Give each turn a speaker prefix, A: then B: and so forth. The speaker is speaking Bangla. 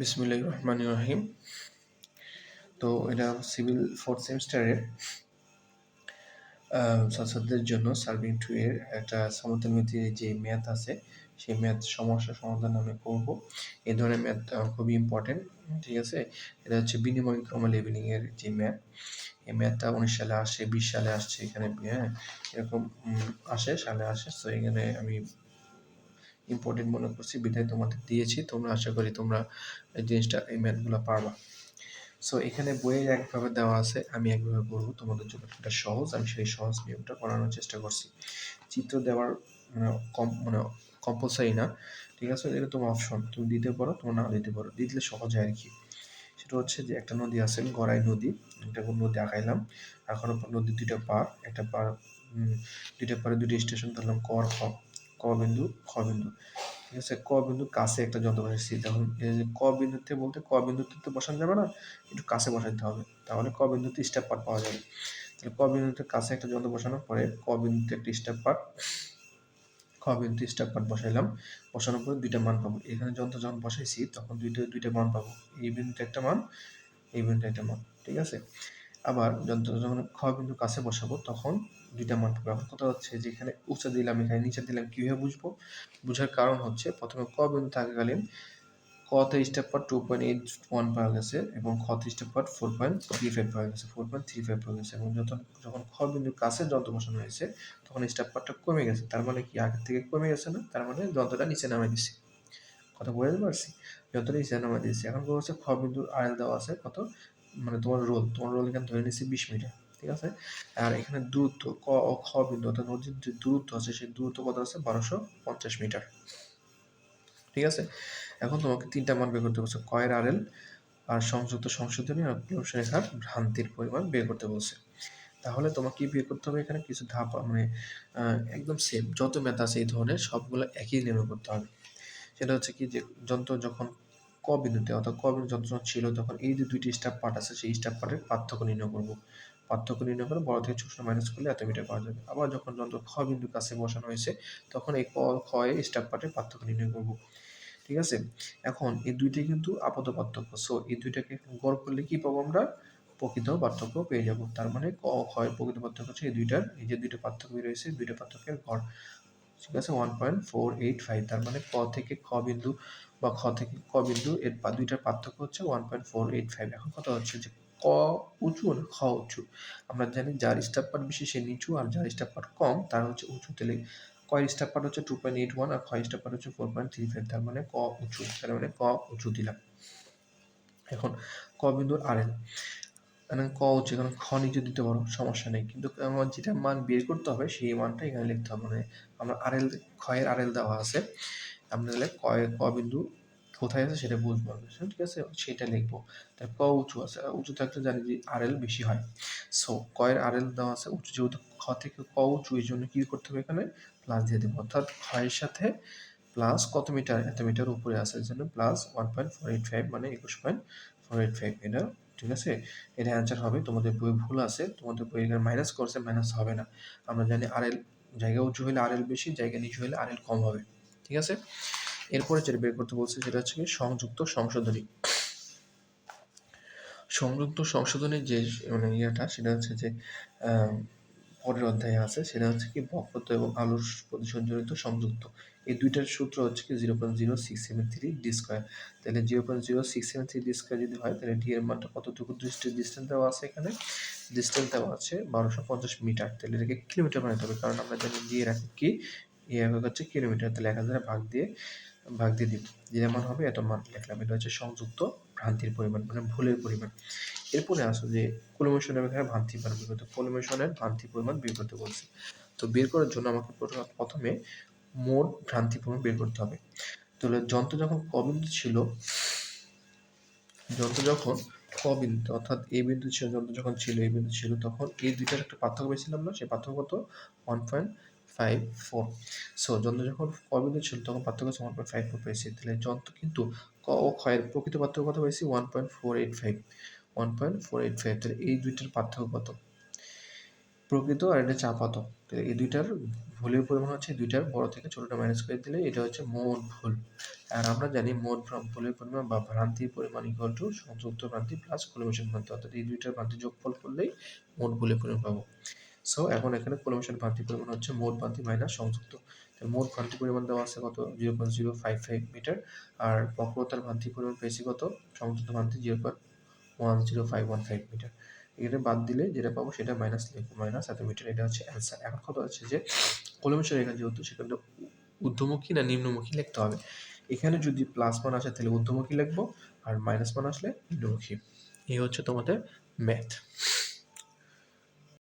A: বিসমুল্লাহ রহমান রহিম। তো এটা সিভিল ফোর্থ সেমিস্টারের ছাত্রদের জন্য সার্ভিং টু এর একটা সমতলমিতির যে ম্যাথ আছে, সেই ম্যাথ সমস্যা সমাধান আমি করব। এই ধরনের ম্যাথ খুবই ইম্পর্টেন্ট ঠিক আছে? এটা হচ্ছে বিনিময় ক্রম লেভেলিং এর যে ম্যাথ, এই ম্যাথটা উনিশ সালে আসে বিশ সালে আসছে এখানে হ্যাঁ? এরকম আসে, সালে আসে। তো এখানে আমি ইম্পর্টেন্ট মনে করছি বিধায় তোমাদের দিয়েছি। তোমরা আশা করি তোমরা এই জিনিসটা, এই ম্যাথগুলো পারবা। সো এখানে বইয়ে একভাবে দেওয়া আছে, আমি একভাবে করব তোমাদের জন্য এটা সহজ, আমি সেই সহজ নিয়মটা করানোর চেষ্টা করছি। চিত্র দেওয়ার মানে কম মানে কম্পালসারি না, ঠিক আছে? এটা তোমার অপশন তুমি দিতে পারো, তোমার না দিতে পারো। দিলে সহজ হয় আর কি। সেটা হচ্ছে যে, একটা নদী আছে, গড়াই নদী। একটা নদী আঁকাইলাম এখন নদীর দুইটা পার একটা পার দুইটা পারে দুইটা স্টেশন ধরলাম কর খ ক বিন্দু, খ বিন্দু। ঠিক আছে? ক বিন্দুর কাছে একটা যন্ত্র বসাইছি তখন ক বিন্দুতে বলতে ক বিন্দুতে তো বসানো যাবে না, একটু কাছে বসাইতে হবে। তাহলে ক বিন্দুতে স্টেপ পার্ট পাওয়া যাবে। তাহলে ক বিন্দুতে কাছে একটা যন্ত্র বসানোর পরে ক বিন্দুতে একটা স্টেপ পার্ট খ বিন্দুতে স্টেপ পার্ট বসাইলাম। বসানোর পরে দুইটা মান পাবো। এখানে যন্ত্র যখন বসাইছি, তখন দুইটা দুইটা মান পাবো। এই বিন্দুতে একটা মান, এই বিন্দুতে একটা মান। ঠিক আছে? আবার যন্ত্র যখন খ বিন্দু কাছে বসাবো, তখন দুইটা মান পাবো এখন কথা হচ্ছে যে, এখানে উঁচা দিলাম, এখানে নিচে দিলাম, কীভাবে বুঝব? বুঝার কারণ হচ্ছে প্রথমে ক বিন্দু থাকাকালীন কতে step per two point eight one পাওয়া গেছে এবং খতে step per four point three five পাওয়া গেছে ফোর পয়েন্ট থ্রি ফাইভ পাওয়া গেছে এবং যখন যখন খ বিন্দুর কাছে যন্ত্র বসানো হয়েছে, তখন স্টেপ পারটা কমে গেছে। তার মানে কি? আগের থেকে কমে গেছে না? তার মানে যন্ত্রটা নিচে নামে দিছে। কথা বুঝতে পারছি? যন্ত্রটা নিচে নামে দিয়েছে এখন হচ্ছে খ বিন্দুর আড়াল দেওয়া আছে, কত? মানে তোমার রোল তোমার রোল এখানে ধরে নিচ্ছি বিশ মিটার। ঠিক আছে? আর এখানে দূরত্ব, ক, ও, খ বিন্দু অর্থাৎ নদীর যে দূরত্ব আছে, সেই দূরত্ব কত আছে? বারোশো পঞ্চাশ মিটার। ঠিক আছে? এখন তোমাকে তিনটা মান বের করতে বলছে, কয়ের আরএল আর সংযুক্ত সংশোধনী আর রেখার ভ্রান্তির পরিমাণ বের করতে বলছে। তাহলে তোমাকে বের করতে হবে এখানে? কিছু ধাপ মানে একদম সেম যত ম্যাথ আছে এই ধরনের সবগুলো একই নির্ণয় করতে হবে। সেটা হচ্ছে কি যে, যন্ত্র যখন ক বিন্দুতে, অর্থাৎ ক বিন্দু যন্ত্র ছিল, তখন এই যে দুইটি স্টাফ পার্ট আছে, সেই স্টাফ পার্টের পার্থক্য নির্ণয় করব। পার্থক্য নির্ণয় করে বড় থেকে ছোট মাইনাস করলে এত মিটার পাওয়া যাবে। আবার যখন যন্ত্র খ বিন্দু কাছে বসানো হয়েছে, তখন এই ক, খ এ স্টাফ পার্টের পার্থক্য নির্ণয় করব। ঠিক আছে? এখন এই দুইটাই কিন্তু আপাত পার্থক্য। সো এই দুইটাকে গড় করলে কি পাবো আমরা? প্রকৃত পার্থক্য পেয়ে যাব। তার মানে ক ক্ষয় প্রকৃত পার্থক্য হচ্ছে এই দুইটার, এই যে দুইটা পার্থক্য রয়েছে, দুইটা পার্থক্যের গড়। ঠিক আছে? One point four eight five তার মানে ক থেকে খ বিন্দু বা খ থেকে ক বিন্দু এর দুইটার পার্থক্য হচ্ছে one point four eight five এখন কথা হচ্ছে? যে ক, উঁচু না খ, উঁচু। আমরা জানি যার স্টাপ পার্ট বেশি সে নিচু আর যার স্টাপ পার্ট কম, তার হচ্ছে উঁচু। তাহলে কয়ের স্টাপ পার্ট হচ্ছে টু পয়েন্ট এইট ওয়ান আর ক্ষয় স্টাপ পার্ট হচ্ছে ফোর পয়েন্ট থ্রি ফাইভ তার মানে ক, উঁচু। তার মানে ক, উঁচু দিলাম। এখন ক বিন্দুর আর এল মানে ক, উঁচু এখানে খ নিচে দিতে পারো, সমস্যা নেই। কিন্তু আমার যেটা মান বের করতে হবে, সেই মানটা এখানে লিখতে হবে। মানে আমরা আর এল ক্ষয়ের আর এল দেওয়া আছে। আমরা তাহলে কয় ক, বিন্দু কোথায় আছে সেটা বুঝব ঠিক আছে, সেটা লিখব। তার ক উঁচু আছে? উঁচু থাকলে জানি যে আর এল বেশি হয়। সো কয়ের আর এল দেওয়া আছে উঁচু, যেহেতু খ থেকে ক উঁচু, এই জন্য কী করতে হবে এখানে? প্লাস দিয়ে দেবো। অর্থাৎ ক্ষয়ের সাথে প্লাস কত মিটার? এত মিটার উপরে আছে জন্য plus one point four eight five মানে একুশ পয়েন্ট ফোর এইট ফাইভ এটা ঠিক আছে? এটা অ্যান্সার হবে, তোমাদের বই ভুল আছে, তোমাদের বই এখানে মাইনাস করছে মাইনাস হবে না। আমরা জানি আর এল জায়গা উঁচু হলে আর এল বেশি, জায়গা নিচু হলে আর এল কম হবে, ঠিক আছে? এরপরে যেটা বের করতে বলছে সেটা হচ্ছে কি সংযুক্ত সংশোধনী। সংযুক্ত সংশোধনের যে মানে ইয়েটা, সেটা হচ্ছে যে পরের অধ্যায়ে আছে, সেটা হচ্ছে কি বক্রত্ব এবং আলোর প্রতিসঞ্জনিত সংযুক্ত। এই দুইটার সূত্র হচ্ছে কি zero point zero six seven three D square তাহলে zero point zero six seven three D square যদি হয়, তাহলে ডি এর মানটা কতটুকু দৃষ্টি ডিস্টেন্স দেওয়া আছে এখানে? ডিস্টেন্স দেওয়া আছে বারোশো পঞ্চাশ মিটার। তাহলে এটাকে কিলোমিটার বানাতে হবে, কারণ আমরা জানি ডি এর কি? একক হচ্ছে কিলোমিটার তাহলে এক হাজার ভাগ দিয়ে ভাগ দিয়ে দিব যে মান হবে এত মান লিখলাম। এটা হচ্ছে সংযুক্ত ভ্রান্তির পরিমাণ মানে ভুলের পরিমাণ। এরপরে আসো যে কোলোমেশনের এখানে ভ্রান্তি বের করতে। কোলোমেশনের ভ্রান্তি পরিমাণ বের করতে বলছি। তো বের করার জন্য আমাকে প্রথমে মোট ভ্রান্তি পরিমাণ বের করতে হবে। তাহলে যন্ত্র যখন কবিন্দু ছিল, যন্ত্র যখন ক বিন্দু, অর্থাৎ এ বিন্দু ছিল, যন্ত্র যখন ছিল এই বিন্দু ছিল, তখন এই দুইটার একটা পার্থক্য পেয়েছিলাম না? সেই পার্থক্য কত? One point five four so যন্ত্র যখন কবিন্দু ছিল, তখন পার্থক্য ওয়ান পয়েন্ট ফাইভ ফোর পেয়েছি। তাহলে যন্ত্র কিন্তু ক ও ক্ষয়ের প্রকৃত পার্থক্য কত পেয়েছি? One point four eight five one point four eight five তাহলে এই দুইটার পার্থক্য কত? প্রকৃত আর এটা চাপাত তো এই দুইটার ভুলের পরিমাণ হচ্ছে দুইটার বড় থেকে ছোটটা মাইনাস করে দিলে এটা হচ্ছে মোট ভুল। আর আমরা জানি মোট ভুলের পরিমাণ বা ভ্রান্তির পরিমাণ ইকুয়াল টু সংযুক্ত ভ্রান্তি প্লাস কোলিমেশন ভ্রান্তি। অর্থাৎ এই দুইটার ভ্রান্তি যোগফল করলেই মোট ভুলের পরিমাণ পাবো। সো এখন এখানে কোলিমেশন ভ্রান্তির পরিমাণ হচ্ছে মোট ভ্রান্তি মাইনাস সংযুক্ত। মোট ভ্রান্তি পরিমাণ দেওয়া আছে কত? Zero point zero five five metre আর বক্রতার ভ্রান্তি পরিমাণ পেয়েছি কত? সংযুক্ত ভ্রান্তি zero point one zero five one five metre এটা বাদ দিলে যেটা পাবো সেটা মাইনাস লিখব মাইনাস এত মিটার এটা হচ্ছে অ্যান্সার এখন কথা হচ্ছে যে কলমেশ্বর রেখা যেহেতু সেখানে ঊর্ধ্বমুখী না নিম্নমুখী লিখতে হবে। এখানে যদি প্লাস মান আসে তাহলে ঊর্ধ্বমুখী লিখব। আর মাইনাস মান আসলে নিম্নমুখী। এই হচ্ছে তোমাদের ম্যাথ